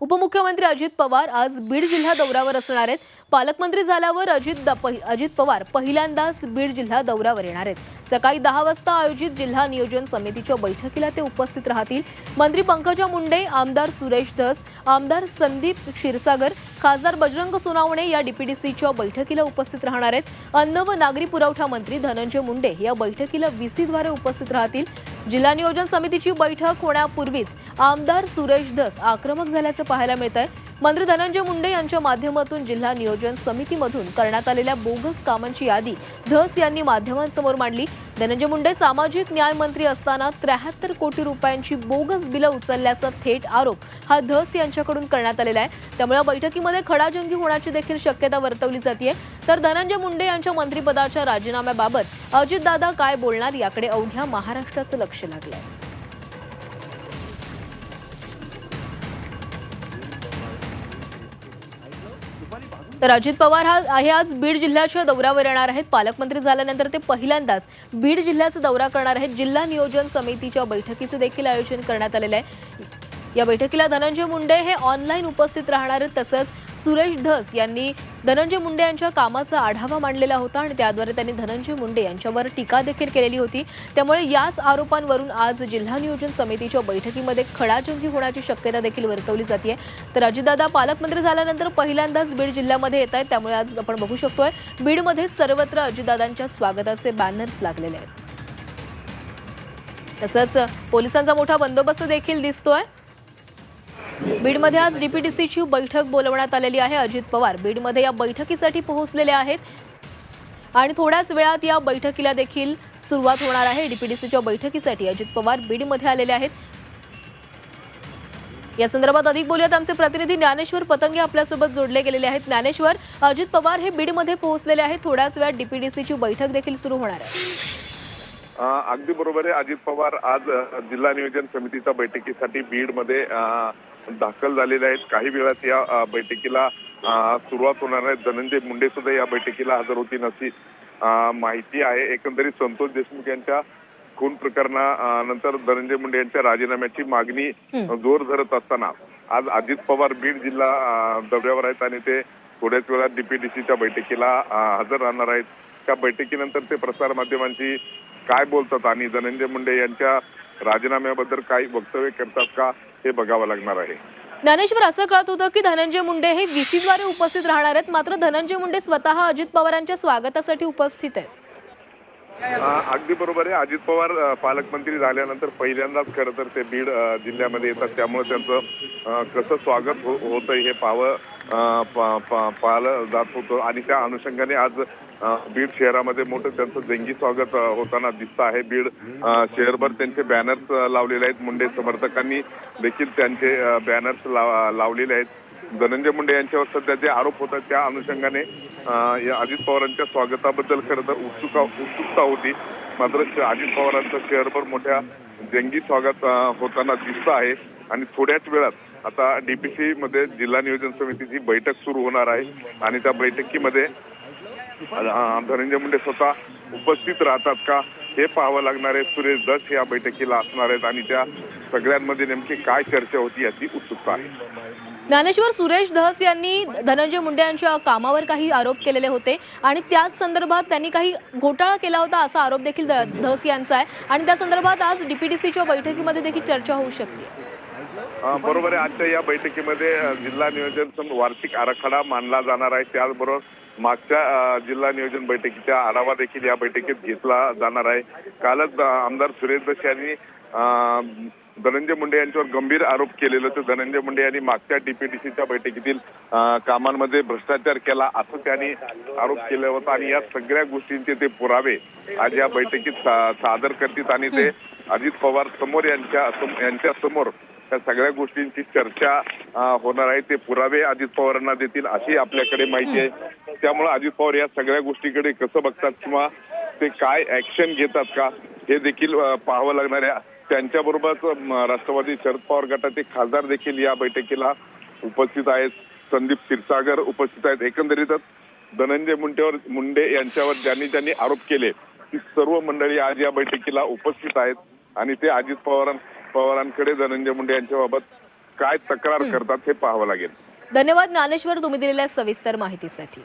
उपमुख्यमंत्री अजित पवार आज बीड जिल्हा दौऱ्यावर असणार आहेत. पालकमंत्री झाल्यावर अजित द- अजित पवार पहिल्यांदाच बीड जिल्हा दौऱ्यावर येणार आहेत. सकाळी दहा वाजता आयोजित जिल्हा नियोजन समितीच्या बैठकीला ते उपस्थित राहतील. मंत्री पंकजा मुंडे आमदार सुरेश धस आमदार संदीप क्षीरसागर खासदार बजरंग सोनावणे या डीपीडीसीच्या बैठकीला उपस्थित राहणार आहेत. अन्न व नागरी पुरवठा मंत्री धनंजय मुंडे या बैठकीला व्हीसीद्वारे उपस्थित राहतील. जिल्हा नियोजन समितीची बैठक होण्यापूर्वीच आमदार सुरेश धस आक्रमक झाल्याचं पाहायला मिळत आहे मंत्री धनंजय मुंडे यांच्या माध्यमातून जिल्हा नियोजन समितीमधून करण्यात आलेल्या बोगस कामांची यादी धस यांनी माध्यमांसमोर मांडली. धनंजय मुंडे सामाजिक न्याय मंत्री असताना त्र्याहत्तर कोटी रुपयांची बोगस बिलं उचलल्याचा थेट आरोप हा धस यांच्याकडून करण्यात आलेला आहे. त्यामुळे बैठकीमध्ये खडाजंगी होण्याची देखील शक्यता वर्तवली जाते तर धनंजय मुंडे यांच्या मंत्रिपदाच्या राजीनाम्याबाबत अजितदादा काय बोलणार याकडे अवघ्या महाराष्ट्राचं लक्ष लागलंय. तर अजित पवार हा आहे आज बीड जिल्ह्याच्या दौऱ्यावर येणार आहेत. पालकमंत्री झाल्यानंतर ते पहिल्यांदाच बीड जिल्ह्याचा दौरा करणार आहेत. जिल्हा नियोजन समितीच्या बैठकीचे देखील आयोजन करण्यात आलेलं आहे. या बैठकीला धनंजय मुंडे हे ऑनलाईन उपस्थित राहणार आहेत तसंच सुरेश धस यांनी धनंजय मुंडे यांच्या कामाचा आढावा मांडलेला होता आणि त्याद्वारे त्यांनी धनंजय मुंडे यांच्यावर टीका देखील केलेली होती. त्यामुळे याच आरोपांवरून आज जिल्हा नियोजन समितीच्या बैठकीमध्ये खडाजंगी होण्याची शक्यता देखील वर्तवली जाते तर अजितदादा पालकमंत्री झाल्यानंतर पहिल्यांदाच बीड जिल्ह्यामध्ये येत आहेत त्यामुळे आज आपण बघू शकतोय बीडमध्ये सर्वत्र अजितदादांच्या स्वागताचे बॅनर्स लागलेले आहेत. तसंच पोलिसांचा मोठा बंदोबस्त देखील दिसतोय. बीडमध्ये आज डीपीडीसीची बैठक बोलवण्यात आलेली आहे. अजित पवार बीडमध्ये या बैठकीसाठी पोहोचलेले आहेत. आणि थोड्याच वेळात या बैठकीला देखील सुरुवात होणार आहे. डीपीडीसीच्या बैठकीसाठी अजित पवार बीडमध्ये आलेले आहेत. या संदर्भात अधिक बोलूयात. आमचे प्रतिनिधी ज्ञानेश्वर पतंगे आपल्यासोबत जोडले गेलेले आहेत. ज्ञानेश्वर अजित पवार हे बीडमध्ये पोहोचलेले आहेत. थोड्याच वेळात डीपीडीसीची बैठक देखील सुरू होणार आहे. अगदी बरोबर आहे. अजित पवार आज जिल्हा नियोजन समितीच्या बैठकीसाठी बीडमध्ये दाखल झालेले आहेत. काही वेळात या बैठकीला सुरुवात होणार आहे. धनंजय मुंडे सुद्धा या बैठकीला हजर होतील अशी माहिती आहे. एकंदरीत संतोष देशमुख यांच्या खून प्रकरणा अ, नंतर धनंजय मुंडे यांच्या राजीनाम्याची मागणी. जोर धरत असताना आज अजित पवार बीड जिल्हा दौऱ्यावर आहेत आणि ते थोड्याच वेळात डीपीडीसीच्या बैठकीला हजर राहणार आहेत. त्या बैठकीनंतर ते प्रसार माध्यमांशी काय बोलतात आणि धनंजय मुंडे यांच्या राजीनाम्याबद्दल काही वक्तव्य करतात का? हे बघावं लागणार आहे. ज्ञानेश्वर असं कळत होतं की धनंजय मुंडे हे व्हीसीद्वारे उपस्थित राहणार आहेत. मात्र धनंजय मुंडे स्वतः अजित पवारांच्या स्वागतासाठी उपस्थित आहेत. अगदी बरोबर आहे. अजित पवार पालकमंत्री झाल्यानंतर पहिल्यांदाच खरं तर ते बीड जिल्ह्यामध्ये येतात. त्यामुळे त्यांचं कसं स्वागत हो होतं हे पाहावं अ, पा- पा- पाहिलं जात होतं. आणि त्या अनुषंगाने आज बीड शहरामध्ये मोठं त्यांचं जंगी स्वागत होताना दिसतं आहे. बीड शहरभर त्यांचे बॅनर्स लावलेले आहेत. मुंडे समर्थकांनी देखील त्यांचे बॅनर्स लावलेले आहेत. धनंजय मुंडे यांच्यावर सध्या जे आरोप होतात त्या अनुषंगाने या अजित पवारांच्या स्वागताबद्दल खरं तर उत्सुका उत्सुकता होती. मात्र अजित पवारांचं शहरभर मोठ्या जंगी स्वागत होताना दिसतं आहे. आणि थोड्याच वेळात आता डीपीसी मध्ये जिल्हा नियोजन समितीची बैठक सुरू होणार आहे. आणि त्या बैठकीमध्ये अं, धनंजय मुंडे स्वतः उपस्थित राहतात का? हे पाहावं लागणार आहे. सुरेश दस या बैठकीला असणार आहेत आणि त्या सगळ्यांमध्ये नेमकी काय चर्चा होती याची उत्सुकता आहे. ज्ञानेश्वर सुरेश धस यांनी धनंजय मुंडे यांच्या कामावर काही आरोप केलेले होते आणि त्याच संदर्भात त्यांनी काही घोटाळा केला होता असा आरोप देखील धस यांचा आहे. आणि त्या संदर्भात आज डीपीडीसीच्या बैठकीमध्ये देखील चर्चा होऊ शकते. बरोबर आहे. आजच्या या बैठकीमध्ये जिल्हा नियोजन सम- वार्षिक आराखडा मानला जाणार आहे. त्याचबरोबर मागच्या जिल्हा नियोजन बैठकीचा आढावा देखील या बैठकीत घेतला जाणार आहे. कालच आमदार सुरेश दस यांनी धनंजय मुंडे यांच्यावर गंभीर आरोप केलेले होते. धनंजय मुंडे यांनी मागच्या डीपीडीसीच्या बैठकीतील कामांमध्ये भ्रष्टाचार केला असं त्यांनी आरोप केला होता. आणि या सगळ्या गोष्टींचे ते पुरावे आज या बैठकीत सादर करतील. आणि ते अजित पवार समोर यांच्या यांच्या समोर त्या सगळ्या गोष्टींची चर्चा होणार आहे. ते पुरावे अजित पवारांना देतील अशी आपल्याकडे माहिती आहे. त्यामुळे अजित पवार या सगळ्या गोष्टीकडे कसं बघतात किंवा ते काय ऍक्शन घेतात का हे देखील पाहावं लागणार आहे. त्यांच्याबरोबरच राष्ट्रवादी शरद पवार गटाचे खासदार देखील या बैठकीला उपस्थित आहेत. संदीप क्षीरसागर उपस्थित आहेत. एकंदरीतच धनंजय मुंडेवर मुंडे यांच्यावर ज्यांनी ज्यांनी आरोप केले ती सर्व मंडळी आज या बैठकीला उपस्थित आहेत. आणि ते अजित पवारां पवारांकडे धनंजय मुंडे यांच्याबाबत काय तक्रार करतात हे पाहावं लागेल. धन्यवाद ज्ञानेश्वर तुम्ही दिलेल्या सविस्तर माहितीसाठी.